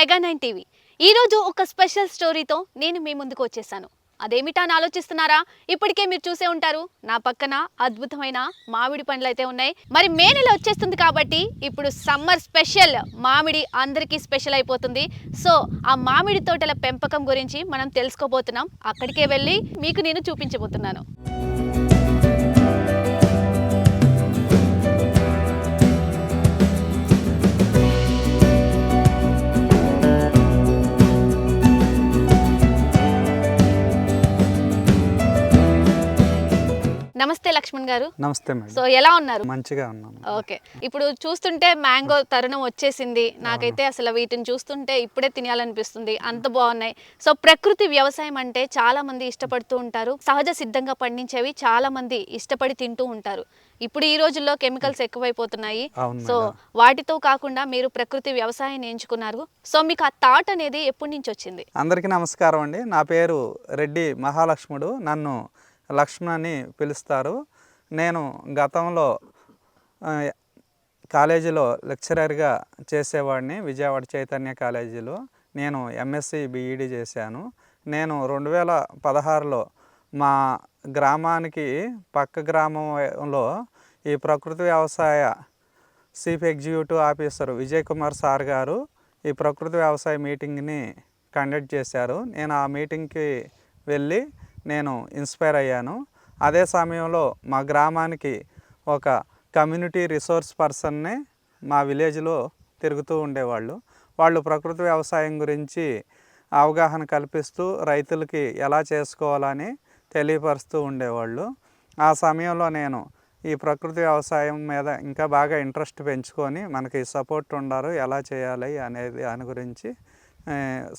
Mega nine TV. ఈరోజు ఒక special స్టోరీతో నేను మీ ముందుకు వచ్చేసాను. అదేమిటా అని ఆలోచిస్తున్నారా? ఇప్పటికే మీరు చూసే ఉంటారు. నా పక్కన అద్భుతమైన మామిడి పండ్లు అయితే ఉన్నాయి. మరి మే నెల వచ్చేస్తుంది కాబట్టి ఇప్పుడు సమ్మర్ స్పెషల్ మామిడి అందరికీ స్పెషల్ అయిపోతుంది. సో ఆ మామిడి తోటల పెంపకం గురించి మనం తెలుసుకోబోతున్నాం. అక్కడికే వెళ్ళి మీకు నేను చూపించబోతున్నాను. నమస్తే లక్ష్మణ్ గారు. నమస్తే మేడం. సో ఎలా ఉన్నారు? మంచిగా ఉన్నాను ఓకే. ఇప్పుడు చూస్తుంటే మ్యాంగో తరుణం వచ్చేసింది. నాకైతే అసలు వీటిని చూస్తుంటే ఇప్పుడే తినాలనిపిస్తుంది. అంత బాగున్నాయి. సో ప్రకృతి వ్యవసాయం అంటే చాలా మంది ఇష్టపడుతూ ఉంటారు. సహజ సిద్ధంగా పండించేవి చాలా మంది ఇష్టపడి తింటూ ఉంటారు. ఇప్పుడు ఈ రోజుల్లో కెమికల్స్ ఎక్కువైపోతున్నాయి. సో. వాటితో కాకుండా మీరు ప్రకృతి వ్యవసాయాన్ని ఎంచుకున్నారు. సో మీకు ఆ థాట్ అనేది ఎప్పటి నుంచి వచ్చింది? అందరికీ నమస్కారం అండి. నా పేరు రెడ్డి మహాలక్ష్ముడు. నన్ను లక్ష్మణ్ అని పిలుస్తారు. నేను గతంలో కాలేజీలో లెక్చరర్గా చేసేవాడిని విజయవాడ చైతన్య కాలేజీలో. నేను ఎంఎస్సి బీఈడి చేశాను. నేను రెండు వేల పదహారులో మా గ్రామానికి పక్క గ్రామంలో ఈ ప్రకృతి వ్యవసాయ chief executive officer Vijay Kumar sir గారు ఈ ప్రకృతి వ్యవసాయ మీటింగ్ని కండక్ట్ చేశారు. నేను ఆ మీటింగ్కి వెళ్ళి నేను ఇన్స్పైర్ అయ్యాను. అదే సమయంలో మా గ్రామానికి ఒక కమ్యూనిటీ రిసోర్స్ పర్సన్నే మా విలేజ్లో తిరుగుతూ ఉండేవాళ్ళు. వాళ్ళు ప్రకృతి వ్యవసాయం గురించి అవగాహన కల్పిస్తూ రైతులకి ఎలా చేసుకోవాలని తెలియపరుస్తూ ఉండేవాళ్ళు. ఆ సమయంలో నేను ఈ ప్రకృతి వ్యవసాయం మీద ఇంకా బాగా ఇంట్రెస్ట్ పెంచుకొని మనకి సపోర్ట్ ఉన్నారు ఎలా చేయాలి అనేది దాని గురించి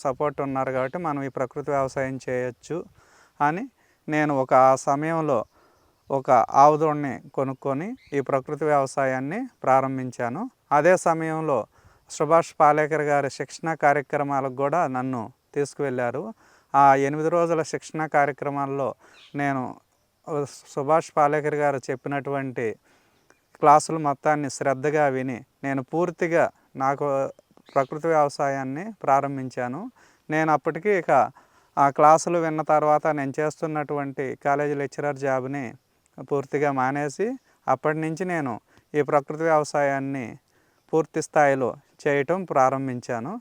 సపోర్ట్ ఉన్నారు కాబట్టి మనం ఈ ప్రకృతి వ్యవసాయం చేయొచ్చు. అని నేను ఒక ఆ సమయంలో ఒక ఆవుదోడిని కొనుక్కొని ఈ ప్రకృతి వ్యవసాయాన్ని ప్రారంభించాను. అదే సమయంలో సుభాష్ పాలేకర్ గారి శిక్షణ కార్యక్రమాలకు కూడా నన్ను తీసుకువెళ్ళారు. ఆ ఎనిమిది రోజుల శిక్షణ కార్యక్రమాల్లో నేను సుభాష్ పాలేకర్ గారు చెప్పినటువంటి క్లాసులు మొత్తాన్ని శ్రద్ధగా విని నేను పూర్తిగా నాకు ప్రకృతి వ్యవసాయాన్ని ప్రారంభించాను. నేను అప్పటికి ఇక ఆ క్లాసులు విన్న తర్వాత నేను చేస్తున్నటువంటి కాలేజీ లెక్చరర్ జాబ్ని పూర్తిగా మానేసి అప్పటి నుంచి నేను ఈ ప్రకృతి వ్యవసాయాన్ని పూర్తి స్థాయిలో చేయటం ప్రారంభించాను.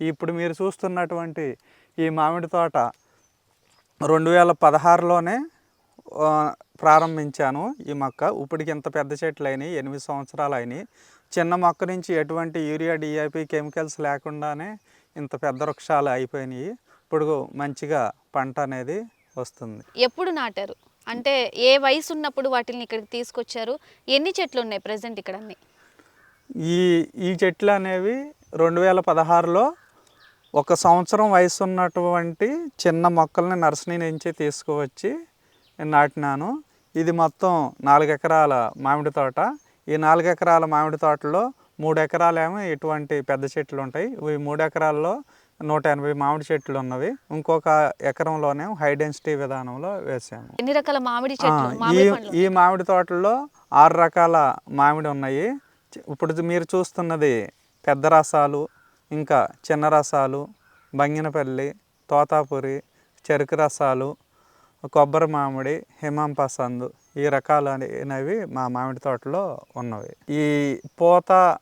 ఇప్పుడు మీరు చూస్తున్నటువంటి ఈ మామిడి తోట రెండు వేల పదహారులోనే ప్రారంభించాను ఈ మొక్క. ఇప్పటికి ఇంత పెద్ద చెట్లు అయినాయి ఎనిమిది సంవత్సరాలు అయినాయి చిన్న మొక్క నుంచి ఎటువంటి యూరియా డిఐపి కెమికల్స్ లేకుండానే ఇంత పెద్ద వృక్షాలు అయిపోయినాయి. ఇప్పుడు మంచిగా పంట అనేది వస్తుంది. ఎప్పుడు నాటారు? అంటే ఏ వయసు ఉన్నప్పుడు వాటిని ఇక్కడికి తీసుకొచ్చారు? ఎన్ని చెట్లు ఉన్నాయి ప్రజెంట్ ఇక్కడ ఈ ఈ చెట్లు అనేవి రెండు వేల పదహారులో ఒక సంవత్సరం వయసు ఉన్నటువంటి చిన్న మొక్కల్ని నర్సరీ నుంచి తీసుకువచ్చి నాటినాను. ఇది మొత్తం నాలుగు ఎకరాల మామిడి తోట. ఈ నాలుగు ఎకరాల మామిడి తోటలో మూడు ఎకరాలేమో ఇటువంటి పెద్ద చెట్లు ఉంటాయి. ఈ మూడు ఎకరాల్లో నూట ఎనభై మామిడి చెట్లు ఉన్నవి. ఇంకొక ఎకరంలోనే హై డెన్సిటీ విధానంలో వేసాము. ఎన్ని రకాల మామిడి చెట్లు? ఈ మామిడి పండ్లు. ఈ మామిడి తోటల్లో ఆరు రకాల మామిడి ఉన్నాయి. ఇప్పుడు మీరు చూస్తున్నది పెద్ద రసాలు ఇంకా చిన్న రసాలు బంగినపల్లి తోతాపురి చెరుకు రసాలు కొబ్బరి మామిడి హిమాం పసంద్ ఈ రకాలు అనేవి మా మామిడి తోటలో ఉన్నవి. ఈ పూత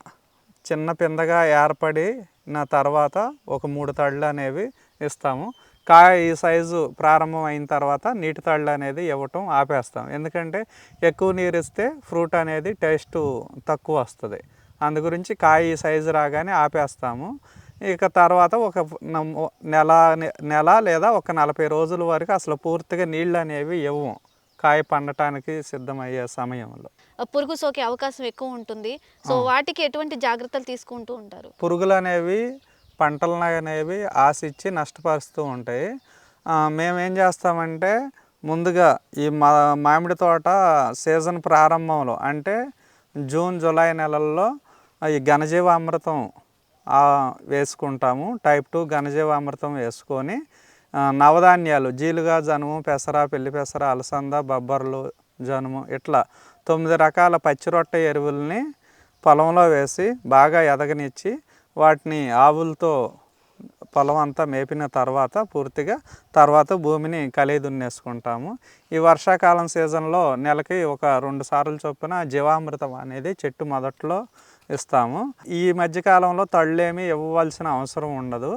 చిన్న పిందగా నా తర్వాత ఒక మూడు తళ్ళు అనేవి ఇస్తాము. కాయ ఈ సైజు ప్రారంభం అయిన తర్వాత నీటి తళ్ళు అనేది ఇవ్వటం ఆపేస్తాం. ఎందుకంటే ఎక్కువ నీరు ఇస్తే ఫ్రూట్ అనేది టేస్ట్ తక్కువ వస్తుంది. అందు గురించి కాయ ఈ సైజు రాగానే ఆపేస్తాము. ఇక తర్వాత ఒక నెల నెల లేదా ఒక నలభై రోజుల వరకు అసలు పూర్తిగా నీళ్ళు అనేవి ఇవ్వము. కాయ పండటానికి సిద్ధమయ్యే సమయంలో. పురుగు సోకే అవకాశం ఎక్కువ ఉంటుంది. సో వాటికి ఎటువంటి జాగ్రత్తలు తీసుకుంటూ ఉంటారు? పురుగులు అనేవి పంటలను అనేవి ఆశించి నష్టపరుస్తూ ఉంటాయి. మేము ఏం చేస్తామంటే ముందుగా ఈ మా మామిడి తోట సీజన్ ప్రారంభంలో అంటే జూన్ జూలై నెలల్లో ఈ ఘనజీవామృతం ఆ, వేసుకుంటాము. టైప్ టూ ఘనజీవామృతం వేసుకొని ఆ, నవధాన్యాలు జీలుగా జనుము పెసర పెళ్ళి పెసర అలసంద బొబ్బర్లు జనుము ఇట్లా తొమ్మిది రకాల పచ్చి రొట్టె ఎరువుల్ని పొలంలో వేసి బాగా ఎదగనిచ్చి వాటిని ఆవులతో పొలం అంతా మేపిన తర్వాత పూర్తిగా తర్వాత భూమిని కలిగి దున్నేసుకుంటాము ఈ వర్షాకాలం సీజన్లో నెలకి ఒక రెండు సార్లు చొప్పున జీవామృతం అనేది చెట్టు మొదట్లో ఇస్తాము. ఈ మధ్యకాలంలో తళ్ళేమి ఇవ్వవలసిన అవసరం ఉండదు.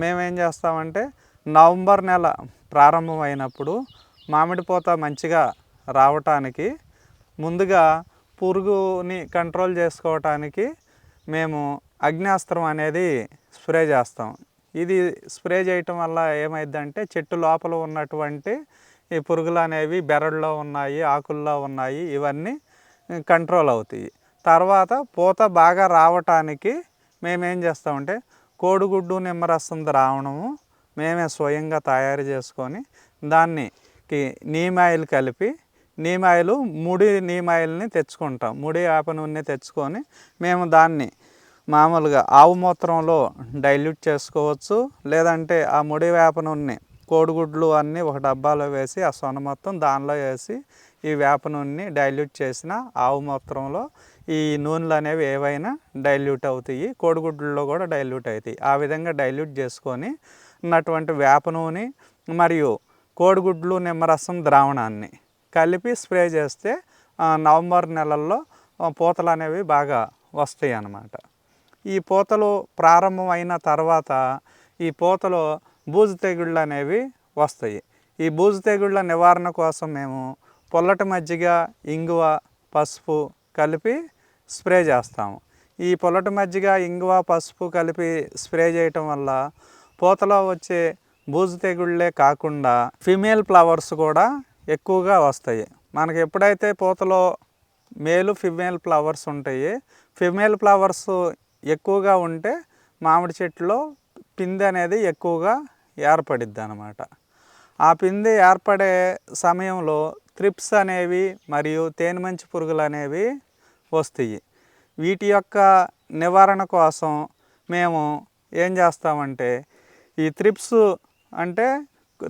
మేమేం చేస్తామంటే నవంబర్ నెల ప్రారంభమైనప్పుడు మామిడి పూత మంచిగా రావటానికి ముందుగా పురుగుని కంట్రోల్ చేసుకోవటానికి మేము అగ్నాస్త్రం అనేది స్ప్రే చేస్తాం. ఇది స్ప్రే చేయటం వల్ల ఏమైందంటే చెట్టు లోపల ఉన్నటువంటి ఈ పురుగులు అనేవి బెరడులో ఉన్నాయి ఆకుల్లో ఉన్నాయి ఇవన్నీ కంట్రోల్ అవుతాయి. తర్వాత పూత బాగా రావటానికి మేమేం చేస్తామంటే కోడిగుడ్డు నిమ్మరసం ద్రావణము మేమే స్వయంగా తయారు చేసుకొని దాన్ని నీమాయిల్ కలిపి నీమాయిలు ముడి నీమాయిల్ని తెచ్చుకుంటాం. ముడి వేప నూనె తెచ్చుకొని మేము దాన్ని మామూలుగా ఆవు మూత్రంలో డైల్యూట్ చేసుకోవచ్చు. లేదంటే ఆ ముడి వేప నూనె కోడిగుడ్లు అన్నీ ఒక డబ్బాలో వేసి ఆ సొన మొత్తం దానిలో వేసి ఈ వేప నూనెని డైల్యూట్ చేసిన ఆవు మూత్రంలో ఈ నూనెలు అనేవి ఏవైనా డైల్యూట్ అవుతాయి. కోడిగుడ్లలో కూడా డైల్యూట్ అవుతాయి. ఆ విధంగా డైల్యూట్ చేసుకొని ఉన్నటువంటి వేప నూనె మరియు కోడిగుడ్లు నిమ్మరసం ద్రావణాన్ని కలిపి స్ప్రే చేస్తే నవంబర్ నెలల్లో పూతలు అనేవి బాగా వస్తాయి అన్నమాట ఈ పూతలు ప్రారంభం అయిన తర్వాత ఈ పూతలు బూజు తెగుళ్ళు అనేవి వస్తాయి. ఈ బూజు తెగుళ్ళ నివారణ కోసం మేము పొల్లటి మజ్జిగ ఇంగువ పసుపు కలిపి స్ప్రే చేస్తాము. ఈ పొల్లటి మజ్జిగ ఇంగువ పసుపు కలిపి స్ప్రే చేయటం వల్ల పూతలో వచ్చే బూజు తెగుళ్ళే కాకుండా ఫిమేల్ ఫ్లవర్స్ కూడా ఎక్కువగా వస్తాయి. మనకి ఎప్పుడైతే పూతలో మేలు ఫిమేల్ ఫ్లవర్స్ ఉంటాయి ఫిమేల్ ఫ్లవర్స్ ఎక్కువగా ఉంటే మామిడి చెట్టులో పిందె అనేది ఎక్కువగా ఏర్పడిద్ది అనమాట ఆ పిందె ఏర్పడే సమయంలో త్రిప్స్ అనేవి మరియు తేనెమంచి పురుగులు అనేవి వస్తాయి. వీటి యొక్క నివారణ కోసం మేము ఏం చేస్తామంటే ఈ త్రిప్స్ అంటే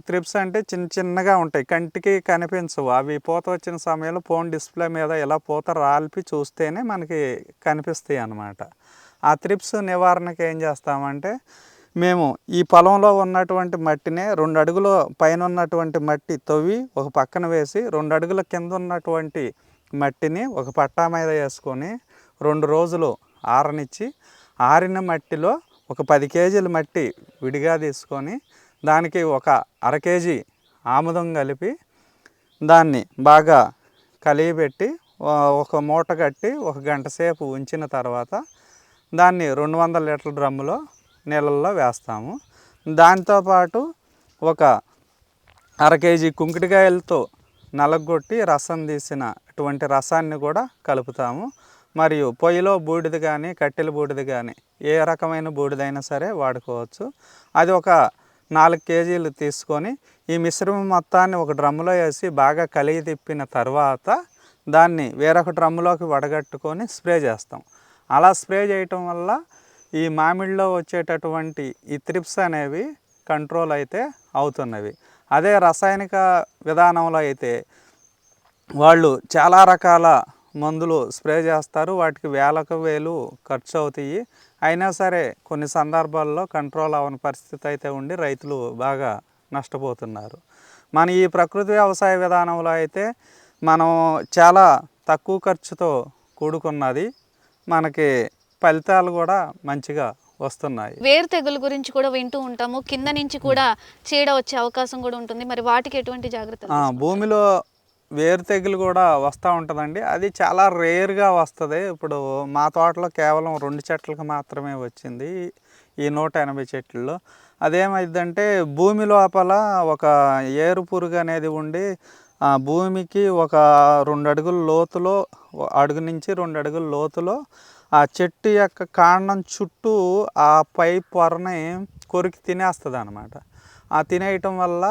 త్రిప్స్ అంటే చిన్న చిన్నగా ఉంటాయి. కంటికి కనిపించవు. అవి పూత వచ్చిన సమయంలో ఫోన్ డిస్ప్లే మీద ఇలా పూత రాల్పి చూస్తేనే మనకి కనిపిస్తాయి అన్నమాట. ఆ త్రిప్స్ నివారణకి ఏం చేస్తామంటే మేము ఈ పొలంలో ఉన్నటువంటి మట్టినే రెండు అడుగుల పైన ఉన్నటువంటి మట్టి తవ్వి ఒక పక్కన వేసి రెండు అడుగుల కింద ఉన్నటువంటి మట్టిని ఒక పట్టా మీద వేసుకొని రెండు రోజులు ఆరనిచ్చి ఆరిన మట్టిలో ఒక పది కేజీల మట్టి విడిగా తీసుకొని దానికి ఒక అర కేజీ ఆముదం కలిపి దాన్ని బాగా కలియబెట్టి ఒక మూట కట్టి ఒక గంట సేపు ఉంచిన తర్వాత దాన్ని రెండు వందల లీటర్ల డ్రమ్ములో నీళ్ళల్లో వేస్తాము. దాంతోపాటు ఒక అర కేజీ కుంకుడికాయలతో నలగొట్టి రసం తీసిన అటువంటి రసాన్ని కూడా కలుపుతాము. మరియు పొయ్యిలో బూడిద కానీ కట్టెల బూడిద కానీ ఏ రకమైన బూడిదైనా సరే వాడుకోవచ్చు. అది ఒక నాలుగు కేజీలు తీసుకొని ఈ మిశ్రమం మొత్తాన్ని ఒక డ్రమ్ములో వేసి బాగా కలిగి తిప్పిన తర్వాత దాన్ని వేరొక డ్రమ్ములోకి వడగట్టుకొని స్ప్రే చేస్తాం. అలా స్ప్రే చేయటం వల్ల ఈ మామిడిలో వచ్చేటటువంటి ఈ త్రిప్స్ అనేవి కంట్రోల్ అయితే అవుతున్నవి. అదే రసాయనిక విధానంలో అయితే వాళ్ళు చాలా రకాల మందులు స్ప్రే చేస్తారు. వాటికి వేలకు వేలు ఖర్చు అవుతాయి అయినా సరే కొన్ని సందర్భాల్లో కంట్రోల్ అవ్వని పరిస్థితి అయితే ఉండి రైతులు బాగా నష్టపోతున్నారు. మన ఈ ప్రకృతి వ్యవసాయ విధానంలో అయితే మనం చాలా తక్కువ ఖర్చుతో కూడుకున్నది మనకి ఫలితాలు కూడా మంచిగా వస్తున్నాయి. వేరు తెగులు గురించి కూడా వింటూ ఉంటాము. కింద నుంచి కూడా చీడ వచ్చే అవకాశం కూడా ఉంటుంది. మరి వాటికి ఎటువంటి జాగ్రత్తలు ఆ, భూమిలో వేరు తెగులు కూడా వస్తూ ఉంటుందండి. అది చాలా రేర్గా వస్తుంది. ఇప్పుడు మా తోటలో కేవలం రెండు చెట్లకు మాత్రమే వచ్చింది ఈ నూట ఎనభై చెట్లలో. అదేమైందంటే భూమి లోపల ఒక ఏరు పురుగు అనేది ఉండి ఆ భూమికి ఒక రెండు అడుగుల లోతులో అడుగు నుంచి రెండు అడుగుల లోతులో ఆ చెట్టు యొక్క కాండం చుట్టూ ఆ పై పొరని కొరికి తినేస్తుంది అనమాట ఆ తినేయటం వల్ల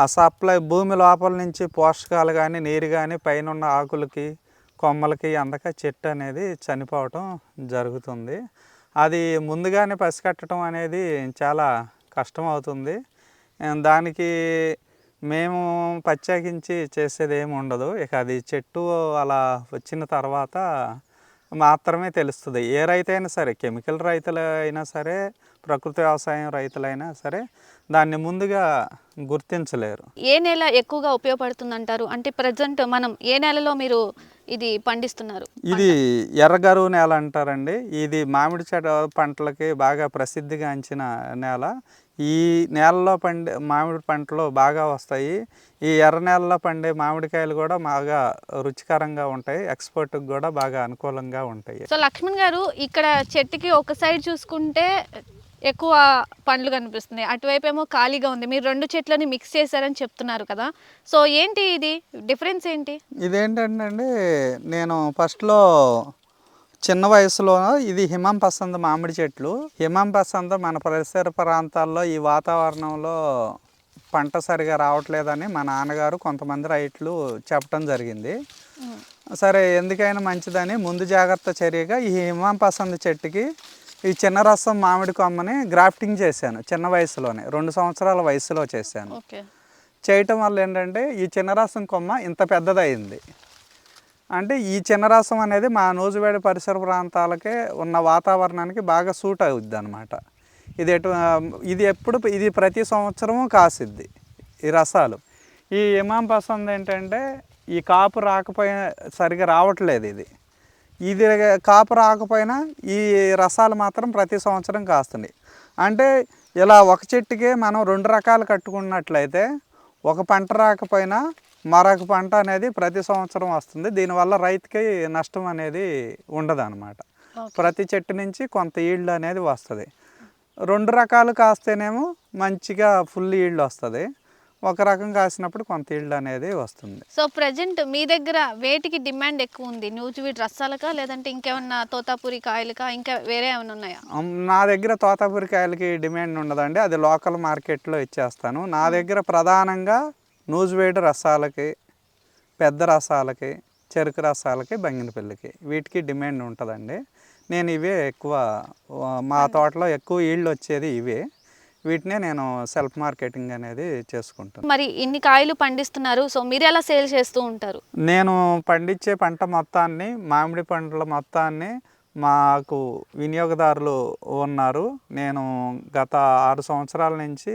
ఆ సప్లై భూమి లోపల నుంచి పోషకాలు కానీ నీరు కానీ పైన ఉన్న ఆకులకి కొమ్మలకి అందక చెట్టు అనేది చనిపోవటం జరుగుతుంది. అది ముందుగానే పసికట్టడం అనేది చాలా కష్టం అవుతుంది. దానికి మేము ప్రత్యేకించి చేసేది ఏమి ఉండదు. ఇక అది చెట్టు అలా వచ్చిన తర్వాత మాత్రమే తెలుస్తుంది. ఏ రైతు అయినా సరే కెమికల్ రైతులు అయినా సరే ప్రకృతి వ్యవసాయం రైతులైనా సరే దాన్ని ముందుగా గుర్తించలేరు. ఏ నెల ఎక్కువగా ఉపయోగపడుతుంది అంటారు అంటే ప్రజెంట్ మనం ఏ నెలలో మీరు ఇది పండిస్తున్నారు? ఇది ఎర్రగరువు నేల అంటారండి. ఇది మామిడి చెట పంటలకి బాగా ప్రసిద్ధిగాంచిన నేల. ఈ నేలలో పండే మామిడి పంటలు బాగా వస్తాయి. ఈ ఎర్ర నేలలో పండే మామిడికాయలు కూడా బాగా రుచికరంగా ఉంటాయి. ఎక్స్పోర్ట్కి కూడా బాగా అనుకూలంగా ఉంటాయి. సో లక్ష్మణ్ గారు ఇక్కడ చెట్టుకి ఒక సైడ్ చూసుకుంటే ఎక్కువ పండ్లు కనిపిస్తున్నాయి. అటువైపు ఏమో ఖాళీగా ఉంది. మీరు రెండు చెట్లని మిక్స్ చేశారని చెప్తున్నారు కదా. సో ఏంటి ఇది? డిఫరెన్స్ ఏంటి? ఇదేంటంటే అండి నేను ఫస్ట్లో చిన్న వయసులో ఇది హిమం పసంద మామిడి చెట్లు. హిమం పసంద మన పరిసర ప్రాంతాల్లో ఈ వాతావరణంలో పంట సరిగా రావట్లేదని మా నాన్నగారు కొంతమంది రైతులు చెప్పడం జరిగింది. సరే ఎందుకైనా మంచిదని ముందు జాగ్రత్త చర్యగా ఈ హిమం పసంద చెట్టుకి ఈ చిన్న రసం మామిడి కొమ్మని గ్రాఫ్టింగ్ చేశాను చిన్న వయసులోనే రెండు సంవత్సరాల వయసులో చేశాను. చేయటం వల్ల ఏంటంటే ఈ చిన్నరసం కొమ్మ ఇంత పెద్దదయింది. అంటే ఈ చిన్నరసం అనేది మా నూజివేడి పరిసర ప్రాంతాలకే ఉన్న వాతావరణానికి బాగా సూట్ అవుద్ది అనమాట ఇది ఎటు ఇది ఎప్పుడు ఇది ప్రతి సంవత్సరము కాసిద్ది ఈ రసాలు. ఈ ఇమాం పసంద్ ఏంటంటే ఈ కాపు రాకపోయినా సరిగా రావట్లేదు ఇది. ఇది కాపు రాకపోయినా ఈ రసాలు మాత్రం ప్రతి సంవత్సరం కాస్తున్నాయి. అంటే ఇలా ఒక చెట్టుకే మనం రెండు రకాలు కట్టుకున్నట్లయితే ఒక పంట రాకపోయినా మరొక పంట అనేది ప్రతి సంవత్సరం వస్తుంది. దీనివల్ల రైతుకి నష్టం అనేది ఉండదు ప్రతి చెట్టు నుంచి కొంత ఈల్డ్ అనేది వస్తుంది. రెండు రకాలు కాస్తేనేమో మంచిగా ఫుల్ ఈల్డ్ వస్తుంది. ఒక రకం కాసినప్పుడు కొంత ఈల్డ్ అనేది వస్తుంది. సో ప్రజెంట్ మీ దగ్గర వేటికి డిమాండ్ ఎక్కువ ఉంది? న్యూజివీడ్ రసాలకా లేదంటే ఇంకేమన్నా తోతాపూరి కాయలకా ఇంకా వేరే ఏమైనా ఉన్నాయా? నా దగ్గర తోతాపూరి కాయలకి డిమాండ్ ఉండదండి. అది లోకల్ మార్కెట్లో ఇచ్చేస్తాను. నా దగ్గర ప్రధానంగా నూజివేడి రసాలకి పెద్ద రసాలకి చెరుకు రసాలకి బంగినపల్లికి వీటికి డిమాండ్ ఉంటుందండి. నేను ఇవే ఎక్కువ మా తోటలో ఎక్కువ ఈల్డ్ వచ్చేది ఇవే. వీటినే నేను సెల్ఫ్ మార్కెటింగ్ అనేది చేసుకుంటాను. మరి ఇన్ని కాయలు పండిస్తున్నారు సో మీరు ఎలా సేల్ చేస్తూ ఉంటారు? నేను పండించే పంట మొత్తాన్ని మామిడి పండ్ల మొత్తాన్ని మాకు వినియోగదారులు ఉన్నారు. నేను గత ఆరు సంవత్సరాల నుంచి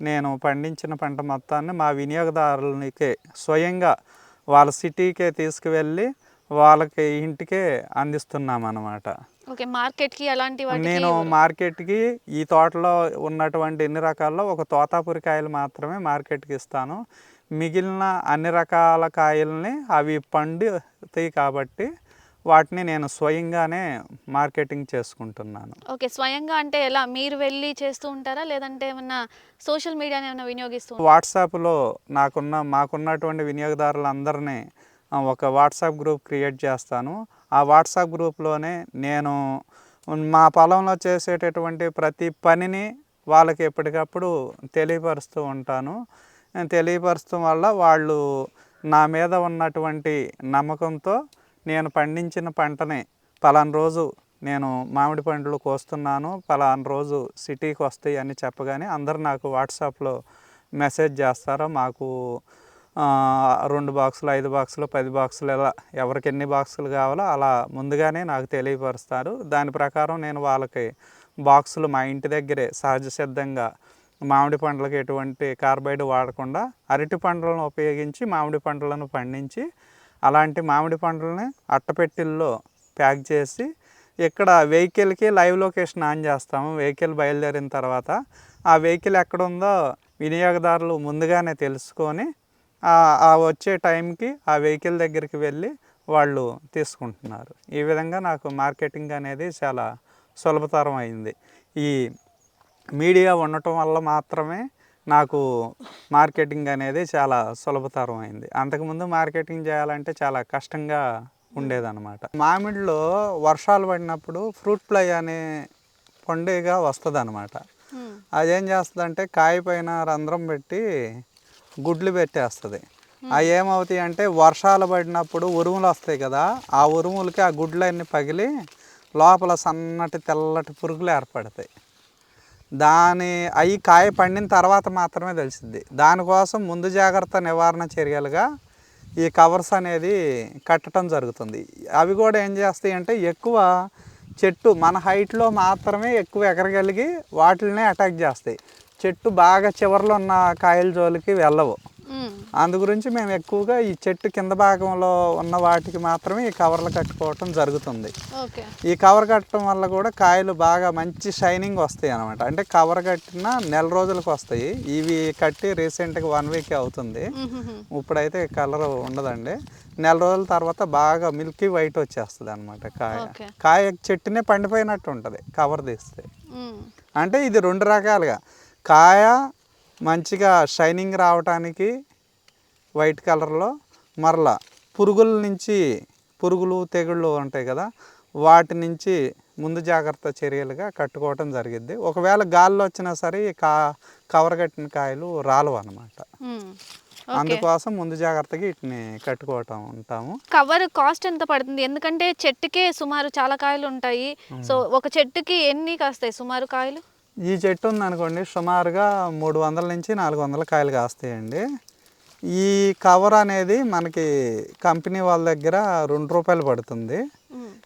నేను పండించిన పంట మొత్తాన్ని మా వినియోగదారులకి స్వయంగా వాళ్ళ సిటీకే తీసుకువెళ్ళి వాళ్ళకి ఇంటికే అందిస్తున్నాం అన్నమాట ఓకే మార్కెట్కి అలాంటి నేను మార్కెట్కి ఈ తోటలో ఉన్నటువంటి ఎన్ని రకాల్లో ఒక తోతాపురి కాయలు మాత్రమే మార్కెట్కి ఇస్తాను. మిగిలిన అన్ని రకాల కాయల్ని అవి పండుతాయి కాబట్టి వాటిని నేను స్వయంగానే మార్కెటింగ్ చేసుకుంటున్నాను. ఓకే స్వయంగా అంటే ఎలా? మీరు వెళ్ళి చేస్తూ ఉంటారా? లేదంటే ఏమన్నా సోషల్ మీడియాని ఏమైనా వినియోగిస్తూ? వాట్సాప్లో నాకున్న మాకున్నటువంటి వినియోగదారులందరినీ ఒక వాట్సాప్ గ్రూప్ క్రియేట్ చేస్తాను. ఆ వాట్సాప్ గ్రూప్లోనే నేను మా పొలంలో చేసేటటువంటి ప్రతి పనిని వాళ్ళకి ఎప్పటికప్పుడు తెలియపరుస్తూ ఉంటాను. తెలియపరచడం వల్ల వాళ్ళు నా మీద ఉన్నటువంటి నమ్మకంతో నేను పండించిన పంటని పలానా రోజు నేను మామిడి పండ్లు కోస్తున్నాను పలానా రోజు సిటీకి వస్తాయి అని చెప్పగానే అందరు నాకు వాట్సాప్లో మెసేజ్ చేస్తారు మాకు రెండు బాక్సులు ఐదు బాక్సులు పది బాక్సులు ఎలా ఎవరికి ఎన్ని బాక్సులు కావాలో అలా ముందుగానే నాకు తెలియపరుస్తారు. దాని ప్రకారం నేను వాళ్ళకి బాక్సులు మా ఇంటి దగ్గరే సహజ సిద్ధంగా మామిడి పండ్లకి ఎటువంటి కార్బైడ్ వాడకుండా అరటి పండ్లను ఉపయోగించి మామిడి పండ్లను పండించి అలాంటి మామిడి పండ్లని అట్టపెట్టిల్లో ప్యాక్ చేసి ఇక్కడ వెహికల్కి లైవ్ లొకేషన్ ఆన్ చేస్తాము. వెహికల్ బయలుదేరిన తర్వాత ఆ వెహికల్ ఎక్కడుందో వినియోగదారులు ముందుగానే తెలుసుకొని వచ్చే టైంకి ఆ వెహికల్ దగ్గరికి వెళ్ళి వాళ్ళు తీసుకుంటున్నారు. ఈ విధంగా నాకు మార్కెటింగ్ అనేది చాలా సులభతరం అయింది. ఈ మీడియా ఉండటం వల్ల మాత్రమే నాకు మార్కెటింగ్ అనేది చాలా సులభతరం అయింది. అంతకుముందు మార్కెటింగ్ చేయాలంటే చాలా కష్టంగా ఉండేదన్నమాట. మామిడిలో వర్షాలు పడినప్పుడు ఫ్రూట్ ఫ్లై అనే పండుగ వస్తుంది అనమాట. అదేం చేస్తుందంటే కాయ పైన రంధ్రం పెట్టి గుడ్లు పెట్టేస్తుంది. అవి ఏమవుతాయి అంటే వర్షాలు పడినప్పుడు ఉరుములు వస్తాయి కదా ఆ ఉరుములకి ఆ గుడ్లన్నీ పగిలి లోపల సన్నటి తెల్లటి పురుగులు ఏర్పడతాయి. దాని అవి కాయ పండిన తర్వాత మాత్రమే తెలిసింది దానికోసం ముందు జాగ్రత్త నివారణ చర్యలుగా ఈ కవర్స్ అనేది కట్టడం జరుగుతుంది. అవి కూడా ఏం చేస్తాయి అంటే ఎక్కువ చెట్టు మన హైట్లో మాత్రమే ఎక్కువ ఎగరగలిగి వాటిల్ని అటాక్ చేస్తాయి. చెట్టు బాగా చివరిలో ఉన్న కాయల జోలికి వెళ్ళవు. అందు గురించి మేము ఎక్కువగా ఈ చెట్టు కింద భాగంలో ఉన్న వాటికి మాత్రమే ఈ కవర్లు కట్టుకోవటం జరుగుతుంది. ఈ కవర్ కట్టడం వల్ల కూడా కాయలు బాగా మంచి షైనింగ్ వస్తాయి అనమాట అంటే కవర్ కట్టిన నెల రోజులకు వస్తాయి. ఇవి కట్టి రీసెంట్గా వన్ వీక్ అవుతుంది. ఇప్పుడైతే కలర్ ఉండదండి. నెల రోజుల తర్వాత బాగా మిల్కీ వైట్ వచ్చేస్తుంది అనమాట కాయ. కాయ చెట్టునే పండిపోయినట్టు ఉంటుంది కవర్ తీస్తే. అంటే ఇది రెండు రకాలుగా. కాయ మంచిగా షైనింగ్ రావటానికి వైట్ కలర్లో మరలా పురుగుల నుంచి పురుగులు తెగుళ్ళు ఉంటాయి కదా వాటి నుంచి ముందు జాగ్రత్త చర్యలుగా కట్టుకోవటం జరిగిద్ది. ఒకవేళ గాల్లో వచ్చినా సరే కా కవర్ కట్టిన కాయలు రాలవు అనమాట. అందుకోసం ముందు జాగ్రత్తగా వీటిని కట్టుకోవటం ఉంటాము. కవర్ కాస్ట్ ఎంత పడుతుంది? ఎందుకంటే చెట్టుకే సుమారు చాలా కాయలు ఉంటాయి. సో ఒక చెట్టుకి ఎన్ని కాస్తాయి? సుమారు కాయలు? ఈ చెట్టు ఉందనుకోండి సుమారుగా మూడు వందల నుంచి నాలుగు వందల కాయలు కాస్తాయండి. ఈ కవర్ అనేది మనకి కంపెనీ వాళ్ళ దగ్గర రెండు రూపాయలు పడుతుంది.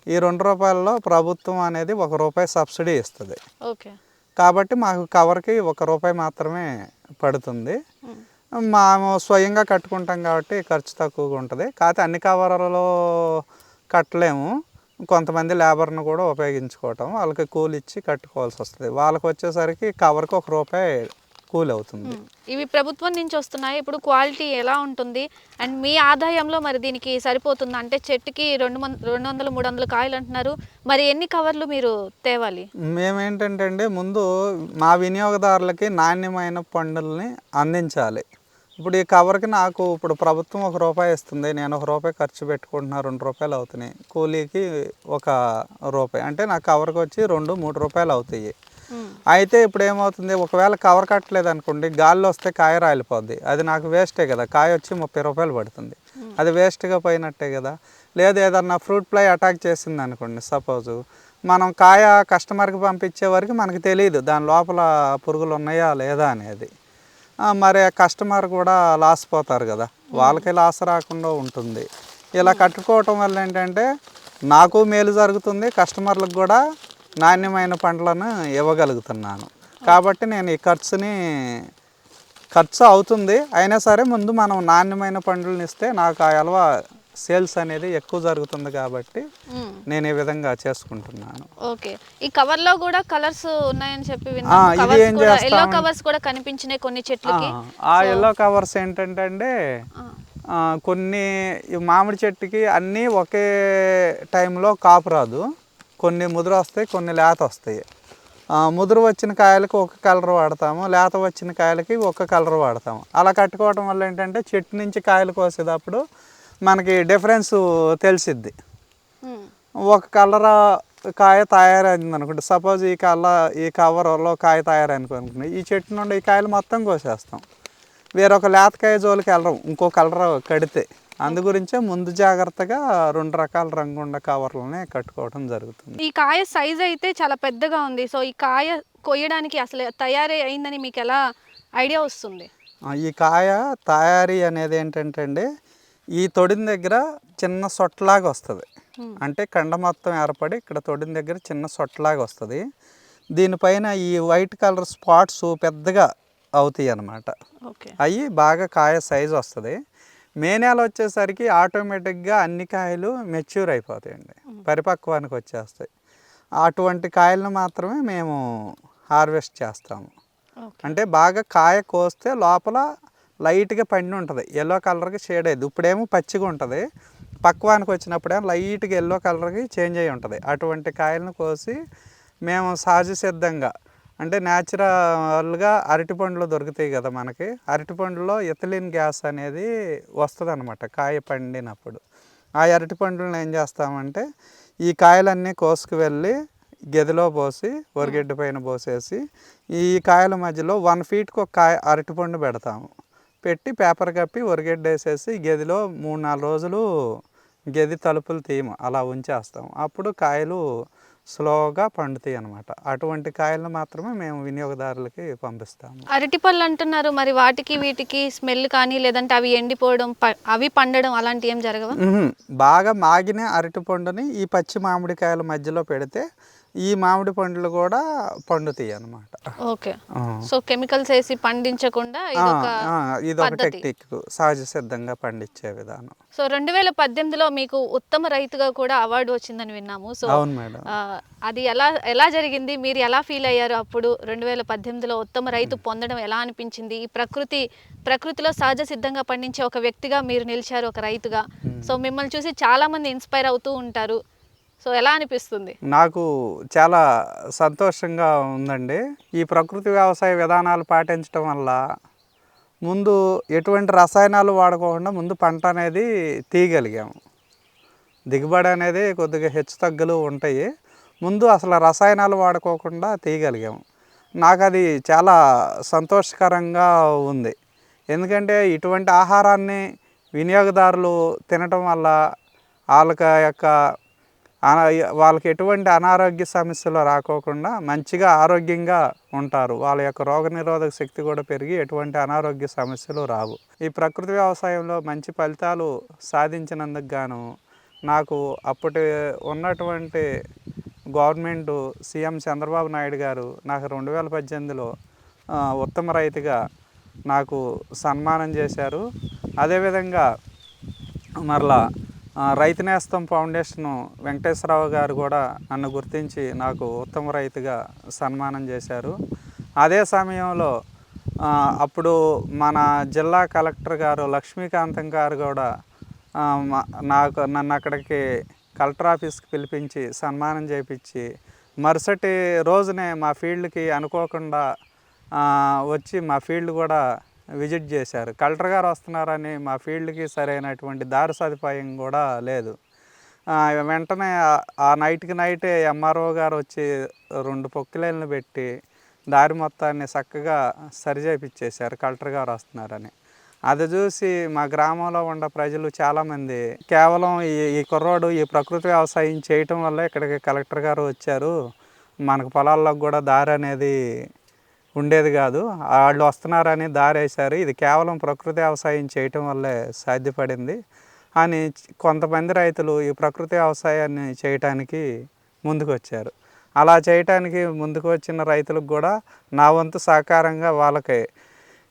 ఈ రెండు రూపాయల్లో ప్రభుత్వం అనేది ఒక రూపాయి సబ్సిడీ ఇస్తుంది. ఓకే. కాబట్టి మాకు కవర్కి ఒక రూపాయి మాత్రమే పడుతుంది. మ్మ్. మేము స్వయంగా కట్టుకుంటాం కాబట్టి ఖర్చు తక్కువగా ఉంటుంది. కాకపోతే అన్ని కవర్లలో కట్టలేము. కొంతమంది లేబర్ను కూడా ఉపయోగించుకోవటం వాళ్ళకి కూలి ఇచ్చి కట్టుకోవాల్సి వస్తుంది. వాళ్ళకి వచ్చేసరికి కవర్కి ఒక రూపాయి కూలి అవుతుంది. ఇవి ప్రభుత్వం నుంచి వస్తున్నాయి. ఇప్పుడు క్వాలిటీ ఎలా ఉంటుంది? అండ్ మీ ఆదాయంలో మరి దీనికి సరిపోతుందా? అంటే చెట్టుకి రెండు రెండు వందలు మూడు వందలు కాయలు అంటున్నారు. మరి ఎన్ని కవర్లు మీరు తేవాలి? మేమేంటంటే అండి ముందు మా వినియోగదారులకి నాణ్యమైన పండుల్ని అందించాలి. ఇప్పుడు ఈ కవర్కి నాకు ఇప్పుడు ప్రభుత్వం ఒక రూపాయి ఇస్తుంది నేను ఒక రూపాయి ఖర్చు పెట్టుకుంటున్నా రెండు రూపాయలు అవుతున్నాయి. కూలీకి ఒక రూపాయి అంటే నా కవర్కి వచ్చి రెండు మూడు రూపాయలు అవుతాయి. అయితే ఇప్పుడు ఏమవుతుంది ఒకవేళ కవర్ కట్టలేదు అనుకోండి గాల్లో వస్తే కాయ రాలిపోద్ది. అది నాకు వేస్టే కదా కాయ వచ్చి ముప్పై రూపాయలు పడుతుంది. అది వేస్ట్గా పోయినట్టే కదా. లేదు ఏదన్నా ఫ్రూట్ ఫ్లై అటాక్ చేసింది అనుకోండి సపోజు మనం కాయ కస్టమర్కి పంపించే వరకు మనకు తెలియదు దాని లోపల పురుగులు ఉన్నాయా లేదా అనేది. మరి కస్టమర్ కూడా లాస్ పోతారు కదా. వాళ్ళకి లాస్ రాకుండా ఉంటుంది. ఇలా కట్టుకోవటం వల్ల ఏంటంటే నాకు మేలు జరుగుతుంది కస్టమర్లకు కూడా నాణ్యమైన పండ్లను ఇవ్వగలుగుతున్నాను. కాబట్టి నేను ఈ ఖర్చుని ఖర్చు అవుతుంది. అయినా సరే ముందు మనం నాణ్యమైన పండ్లను ఇస్తే నాకు ఆ అలవా సేల్స్ అనేది ఎక్కువ జరుగుతుంది కాబట్టి. నేను ఈ విధంగా చేసుకుంటున్నాను. ఓకే. ఈ కవర్లో కూడా కలర్స్ ఉన్నాయని చెప్పి ఎల్లో కవర్స్ కూడా కనిపించినాయి కొన్ని చెట్లకి. ఆ, ఎల్లో కవర్స్ ఏంటంటే అండి కొన్ని మామిడి చెట్టుకి అన్నీ ఒకే టైంలో కాపు రాదు. కొన్ని ముదురు వస్తాయి కొన్ని లేత వస్తాయి. ముదురు వచ్చిన కాయలకి ఒక కలర్ వాడతాము లేత వచ్చిన కాయలకి ఒక కలర్ వాడతాము. అలా కట్టుకోవడం వల్ల ఏంటంటే చెట్టు నుంచి కాయలు కోసేటప్పుడు మనకి డిఫరెన్స్ తెలిసిద్ది. ఒక కలర్ కాయ తయారైంది అనుకోండి సపోజ్ ఈ కల ఈ కవర్లో కాయ తయారైంది అనుకోండి ఈ చెట్టు నుండి ఈ కాయలు మొత్తం కోసేస్తాం. వేరొక లేతకాయ జోలికి వెళ్ళరం. ఇంకో కలర్ కడితే. అందు గురించే ముందు జాగ్రత్తగా రెండు రకాల రంగుండ కవర్లనే కట్టుకోవడం జరుగుతుంది. ఈ కాయ సైజ్ అయితే చాలా పెద్దగా ఉంది. సో ఈ కాయ కొయ్యడానికి అసలు తయారీ అయిందని మీకు ఎలా ఐడియా వస్తుంది? ఈ కాయ తయారీ అనేది ఏంటంటే అండి ఈ తొడిన దగ్గర చిన్న సొట్టలాగా వస్తుంది. అంటే కండ మొత్తం ఏర్పడి ఇక్కడ తొడిన దగ్గర చిన్న సొట్టలాగా వస్తుంది. దీనిపైన ఈ వైట్ కలర్ స్పాట్స్ పెద్దగా అవుతాయి అన్నమాట. అవి బాగా కాయ సైజ్ వస్తుంది. మే నెల వచ్చేసరికి ఆటోమేటిక్గా అన్ని కాయలు మెచ్యూర్ అయిపోతాయండి. పరిపక్వానికి వచ్చేస్తాయి. అటువంటి కాయలను మాత్రమే మేము హార్వెస్ట్ చేస్తాము. అంటే బాగా కాయ కోస్తే లోపల లైట్గా పండి ఉంటుంది. ఎల్లో కలర్కి షేడ్ అయ్యింది. ఇప్పుడేమో పచ్చిగా ఉంటుంది. పక్వానికి వచ్చినప్పుడేమో లైట్గా ఎల్లో కలర్కి చేంజ్ అయ్యి ఉంటుంది. అటువంటి కాయలను కోసి మేము సహజ సిద్ధంగా అంటే న్యాచురల్గా అరటిపండ్లు దొరుకుతాయి కదా మనకి అరటిపండులో ఇథలిన్ గ్యాస్ అనేది వస్తుంది అనమాట కాయ పండినప్పుడు. ఆ అరటిపండ్లను ఏం చేస్తామంటే ఈ కాయలన్నీ కోసుకు వెళ్ళి గదిలో పోసి వరిగడ్డి పైన పోసేసి ఈ కాయల మధ్యలో వన్ ఫీట్కి ఒక కాయ అరటిపండు పెడతాము. పెట్టి పేపర్ కప్పి వరిగడ్డ వేసేసి గదిలో మూడు నాలుగు రోజులు గది తలుపులు తీయము. అలా ఉంచేస్తాం అప్పుడు కాయలు స్లోగా పండుతాయి అన్నమాట. అటువంటి కాయలను మాత్రమే మేము వినియోగదారులకి పంపిస్తాము. అరటి పళ్ళు అంటున్నారు. మరి వాటికి వీటికి స్మెల్ కానీ లేదంటే అవి ఎండిపోవడం అవి పండడం అలాంటి ఏం జరగవా. బాగా మాగిన అరటి పండుని ఈ పచ్చి మామిడికాయల మధ్యలో పెడితే ఈ మామిడి పండ్లు కూడా పండుతాయి అన్నమాట. ఓకే. సో కెమికల్స్ వేసి పండించకుండా ఇదొక పద్ధతి. టెక్నిక్ సహజ సిద్ధంగా పండించే విధానం. సో రెండు వేల పద్దెనిమిదిలో మీకు ఉత్తమ రైతుగా కూడా అవార్డు వచ్చిందని విన్నాము. సో అవును మేడం. అది ఎలా ఎలా జరిగింది? మీరు ఎలా ఫీల్ అయ్యారు అప్పుడు? రెండు వేల పద్దెనిమిదిలో ఉత్తమ రైతు పొందడం ఎలా అనిపించింది? ఈ ప్రకృతి ప్రకృతిలో సహజ సిద్ధంగా పండించే ఒక వ్యక్తిగా మీరు నిలిచారు ఒక రైతుగా. సో మిమ్మల్ని చూసి చాలా మంది ఇన్స్పైర్ అవుతూ ఉంటారు. సో ఎలా అనిపిస్తుంది? నాకు చాలా సంతోషంగా ఉందండి. ఈ ప్రకృతి వ్యవసాయ విధానాలు పాటించడం వల్ల ముందు ఎటువంటి రసాయనాలు వాడుకోకుండా ముందు పంట అనేది తీయగలిగాము దిగుబడి అనేది కొద్దిగా హెచ్చు తగ్గులు ఉంటాయి. ముందు అసలు రసాయనాలు వాడుకోకుండా తీయగలిగాము నాకు అది చాలా సంతోషకరంగా ఉంది. ఎందుకంటే ఇటువంటి ఆహారాన్ని వినియోగదారులు తినటం వల్ల వాళ్ళకి యొక్క వాళ్ళకి ఎటువంటి అనారోగ్య సమస్యలు రాకోకుండా మంచిగా ఆరోగ్యంగా ఉంటారు. వాళ్ళ యొక్క రోగనిరోధక శక్తి కూడా పెరిగి ఎటువంటి అనారోగ్య సమస్యలు రావు. ఈ ప్రకృతి వ్యవసాయంలో మంచి ఫలితాలు సాధించినందుకు గాను నాకు అప్పటి ఉన్నటువంటి గవర్నమెంట్ సీఎం చంద్రబాబు నాయుడు గారు నాకు రెండు వేల పద్దెనిమిదిలో ఉత్తమ రైతుగా నాకు సన్మానం చేశారు. అదేవిధంగా మరలా రైతు నేస్తం ఫౌండేషన్ వెంకటేశ్వరరావు గారు కూడా నన్ను గుర్తించి నాకు ఉత్తమ రైతుగా సన్మానం చేశారు. అదే సమయంలో అప్పుడు మన జిల్లా కలెక్టర్ గారు లక్ష్మీకాంతం గారు కూడా మా- నాకు నన్ను అక్కడికి కలెక్టర్ ఆఫీస్కి పిలిపించి సన్మానం చేయించి మరుసటి రోజునే మా ఫీల్డ్కి అనుకోకుండా వచ్చి మా ఫీల్డ్ కూడా విజిట్ చేశారు. కలెక్టర్ గారు వస్తున్నారని మా ఫీల్డ్కి సరైనటువంటి దారి సదుపాయం కూడా లేదు. వెంటనే ఆ- నైట్కి నైట్ ఎంఆర్ఓ గారు వచ్చి రెండు పొక్కిలేలను పెట్టి దారి మొత్తాన్ని చక్కగా సరిచేపిచ్చేశారు కలెక్టర్ గారు వస్తున్నారని. అది చూసి మా గ్రామంలో ఉన్న ప్రజలు చాలామంది కేవలం ఈ ఈ కుర్రోడు ఈ ప్రకృతి వ్యవసాయం చేయటం వల్ల ఇక్కడికి కలెక్టర్ గారు వచ్చారు. మనకు పొలాల్లో కూడా దారి అనేది ఉండేది కాదు. వాళ్ళు వస్తున్నారని దారేశారు. ఇది కేవలం ప్రకృతి వ్యవసాయం చేయటం వల్లే సాధ్యపడింది. అని కొంతమంది రైతులు ఈ ప్రకృతి వ్యవసాయాన్ని చేయటానికి ముందుకొచ్చారు. అలా చేయటానికి ముందుకు వచ్చిన రైతులకు కూడా నా వంతు సహకారంగా వాళ్ళకి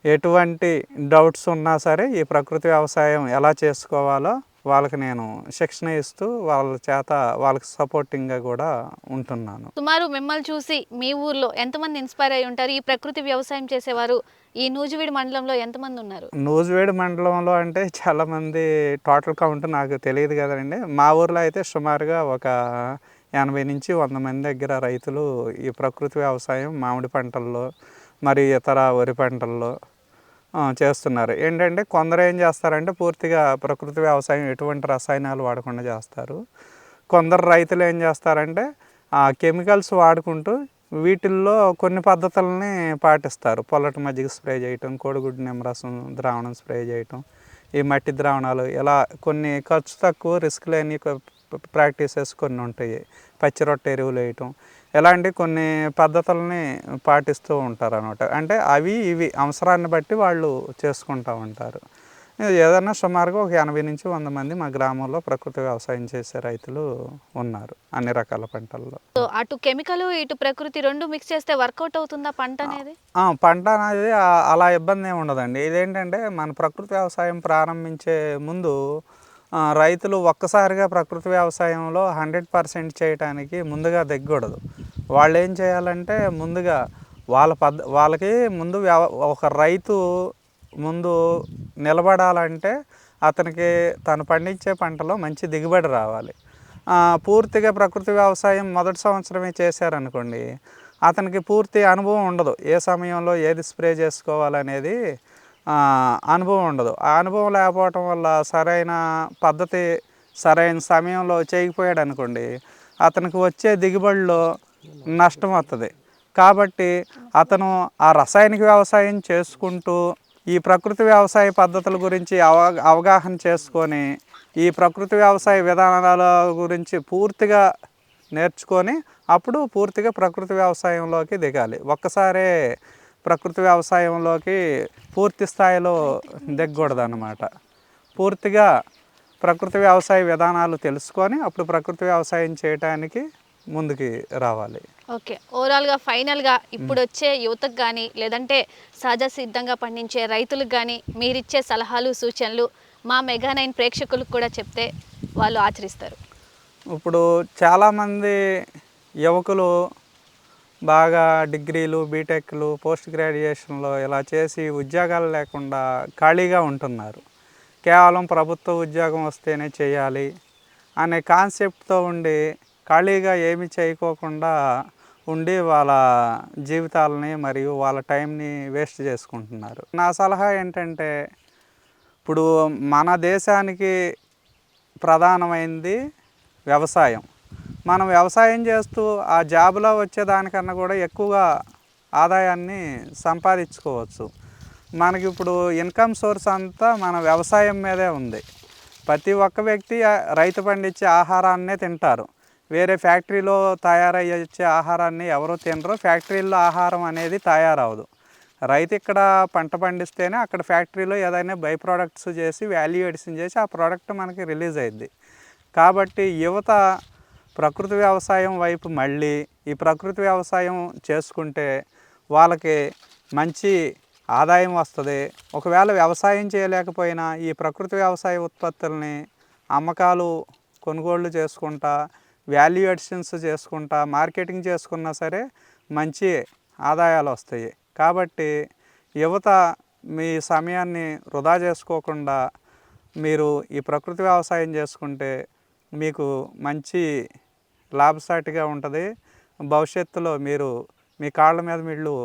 ఎటువంటి డౌట్స్ ఉన్నా సరే ఈ ప్రకృతి వ్యవసాయం ఎలా చేసుకోవాలో వాళ్ళకి నేను శిక్షణ ఇస్తూ వాళ్ళ చేత వాళ్ళకి సపోర్టింగ్గా కూడా ఉంటున్నాను. సుమారు మిమ్మల్ని చూసి మీ ఊర్లో ఎంతమంది ఇన్స్పైర్ అయి ఉంటారు? ఈ ప్రకృతి వ్యవసాయం చేసేవారు. ఈ నూజివీడి మండలంలో ఎంతమంది ఉన్నారు? నూజివేడు మండలంలో అంటే చాలామంది టోటల్ కౌంట్ నాకు తెలియదు కదండి. మా ఊర్లో అయితే సుమారుగా ఒక ఎనభై నుంచి వంద మంది దగ్గర రైతులు ఈ ప్రకృతి వ్యవసాయం మామిడి పంటల్లో మరి ఇతర వరి పంటల్లో చేస్తున్నారు. ఏంటంటే కొందరు ఏం చేస్తారంటే పూర్తిగా ప్రకృతి వ్యవసాయం ఎటువంటి రసాయనాలు వాడకుండా చేస్తారు. కొందరు రైతులు ఏం చేస్తారంటే ఆ కెమికల్స్ వాడుకుంటూ వీటిల్లో కొన్ని పద్ధతులని పాటిస్తారు. పొల్లటి మజ్జిగ స్ప్రే చేయటం కోడిగుడ్డు నిమ్మరసం ద్రావణం స్ప్రే చేయటం ఈ మట్టి ద్రావణాలు ఇలా కొన్ని ఖర్చు తక్కువ రిస్క్ లేని ప్రాక్టీసెస్ కొన్ని ఉంటాయి. పచ్చి రొట్టె ఎరువులు వేయటం. ఇలాంటి కొన్ని పద్ధతులని పాటిస్తూ ఉంటారు అనమాట అంటే అవి ఇవి అవసరాన్ని బట్టి వాళ్ళు చేసుకుంటూ ఉంటారు. ఏదన్నా సుమారుగా ఒక ఎనభై నుంచి వంద మంది మా గ్రామంలో ప్రకృతి వ్యవసాయం చేసే రైతులు ఉన్నారు అన్ని రకాల పంటల్లో. అటు కెమికల్ ఇటు ప్రకృతి రెండు మిక్స్ చేస్తే వర్కౌట్ అవుతుందా పంట అనేది? పంట అనేది అలా ఇబ్బంది ఏమి ఉండదండి. ఇదేంటంటే మన ప్రకృతి వ్యవసాయం ప్రారంభించే ముందు రైతులు ఒక్కసారిగా ప్రకృతి వ్యవసాయంలో హండ్రెడ్ పర్సెంట్ చేయటానికి ముందుగా దిగకూడదు. వాళ్ళు ఏం చేయాలంటే ముందుగా వాళ్ళ పద్ వాళ్ళకి ముందు వ్యవ ఒక రైతు ముందు నిలబడాలంటే అతనికి తను పండించే పంటలో మంచి దిగుబడి రావాలి. పూర్తిగా ప్రకృతి వ్యవసాయం మొదటి సంవత్సరమే చేశారనుకోండి అతనికి పూర్తి అనుభవం ఉండదు. ఏ సమయంలో ఏది స్ప్రే చేసుకోవాలనేది అనుభవం ఉండదు. ఆ అనుభవం లేకపోవటం వల్ల సరైన పద్ధతి సరైన సమయంలో చేయకపోయాడు అనుకోండి అతనికి వచ్చే దిగుబడిలో నష్టం వస్తుంది కాబట్టి అతను ఆ రసాయనిక వ్యవసాయం చేసుకుంటూ ఈ ప్రకృతి వ్యవసాయ పద్ధతుల గురించి అవగా అవగాహన చేసుకొని ఈ ప్రకృతి వ్యవసాయ విధానాల గురించి పూర్తిగా నేర్చుకొని అప్పుడు పూర్తిగా ప్రకృతి వ్యవసాయంలోకి దిగాలి. ఒక్కసారే ప్రకృతి వ్యవసాయంలోకి పూర్తి స్థాయిలో దిగకూడదు అన్నమాట పూర్తిగా ప్రకృతి వ్యవసాయ విధానాలు తెలుసుకొని అప్పుడు ప్రకృతి వ్యవసాయం చేయటానికి ముందుకి రావాలి. ఓకే. ఓవరాల్గా ఫైనల్గా ఇప్పుడు వచ్చే యువతకు కానీ లేదంటే సహజ సిద్ధంగా పండించే రైతులకు కానీ మీరిచ్చే సలహాలు సూచనలు మా మెగా నైన్ ప్రేక్షకులకు కూడా చెప్తే వాళ్ళు ఆచరిస్తారు. ఇప్పుడు చాలామంది యువకులు బాగా డిగ్రీలు బీటెక్లు పోస్ట్ గ్రాడ్యుయేషన్లో ఇలా చేసి ఉద్యోగాలు లేకుండా ఖాళీగా ఉంటున్నారు. కేవలం ప్రభుత్వ ఉద్యోగం వస్తేనే చేయాలి అనే కాన్సెప్ట్తో ఉండి ఖాళీగా ఏమి చేయకోకుండా ఉండి వాళ్ళ జీవితాలని మరియు వాళ్ళ టైంని వేస్ట్ చేసుకుంటున్నారు. నా సలహా ఏంటంటే ఇప్పుడు మన దేశానికి ప్రధానమైంది వ్యవసాయం. మనం వ్యవసాయం చేస్తూ ఆ జాబ్లో వచ్చేదానికన్నా కూడా ఎక్కువగా ఆదాయాన్ని సంపాదించుకోవచ్చు. మనకి ఇప్పుడు ఇన్కమ్ సోర్స్ అంతా మన వ్యవసాయం మీదే ఉంది. ప్రతి ఒక్క వ్యక్తి రైతు పండించే ఆహారాన్నే తింటారు. వేరే ఫ్యాక్టరీలో తయారయ్యే వచ్చే ఆహారాన్ని ఎవరు తినరు. ఫ్యాక్టరీలో ఆహారం అనేది తయారవదు రైతు ఇక్కడ పంట పండిస్తేనే అక్కడ ఫ్యాక్టరీలో ఏదైనా బై ప్రోడక్ట్స్ చేసి వాల్యూ ఎడిషన్ చేసి ఆ ప్రోడక్ట్ మనకి రిలీజ్ అయ్యిద్ది కాబట్టి యువత ప్రకృతి వ్యవసాయం వైపు మళ్ళీ ఈ ప్రకృతి వ్యవసాయం చేసుకుంటే వాళ్ళకి మంచి ఆదాయం వస్తుంది. ఒకవేళ వ్యవసాయం చేయలేకపోయినా ఈ ప్రకృతి వ్యవసాయ ఉత్పత్తుల్ని అమ్మకాలు కొనుగోళ్ళు చేసుకుంటా వాల్యుయేషన్స్ చేసుకుంటా మార్కెటింగ్ చేసుకున్నా సరే మంచి ఆదాయాలు వస్తాయి. కాబట్టి యువత మీ సమయాన్ని వృధా చేసుకోకుండా మీరు ఈ ప్రకృతి వ్యవసాయం చేసుకుంటే మీకు మంచి లాభసాటిగా ఉంటుంది. భవిష్యత్తులో మీరు మీ కాళ్ళ మీద మీరు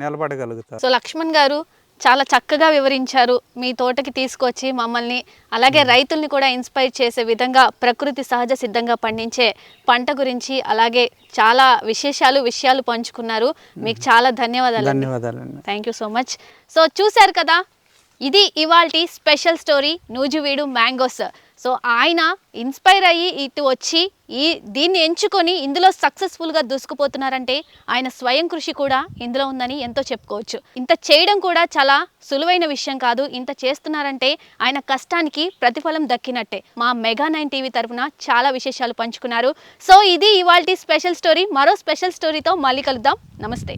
నిలబడగలుగుతారు. సో లక్ష్మణ్ గారు చాలా చక్కగా వివరించారు. మీ తోటకి తీసుకొచ్చి మమ్మల్ని అలాగే రైతుల్ని కూడా ఇన్స్పైర్ చేసే విధంగా ప్రకృతి సహజ సిద్ధంగా పండించే పంట గురించి అలాగే చాలా విశేషాలు విషయాలు పంచుకున్నారు. మీకు చాలా ధన్యవాదాలు ధన్యవాదాలండి. Thank you so much so చూశారు కదా ఇది ఇవాల్టి special story Nuzvid mangoes. So ఆయన ఇన్స్పైర్ అయ్యి ఇటు వచ్చి ఈ దీన్ని ఎంచుకొని ఇందులో సక్సెస్ఫుల్గా దూసుకుపోతున్నారంటే ఆయన స్వయం కృషి కూడా ఇందులో ఉందని ఎంతో చెప్పుకోవచ్చు. ఇంత చేయడం కూడా చాలా సులువైన విషయం కాదు. ఇంత చేస్తున్నారంటే ఆయన కష్టానికి ప్రతిఫలం దక్కినట్టే. మా మెగా నైన్ టీవీ తరఫున చాలా విశేషాలు పంచుకున్నారు. సో ఇది ఇవాళ స్పెషల్ స్టోరీ. మరో స్పెషల్ స్టోరీతో మళ్ళీ కలుద్దాం. నమస్తే.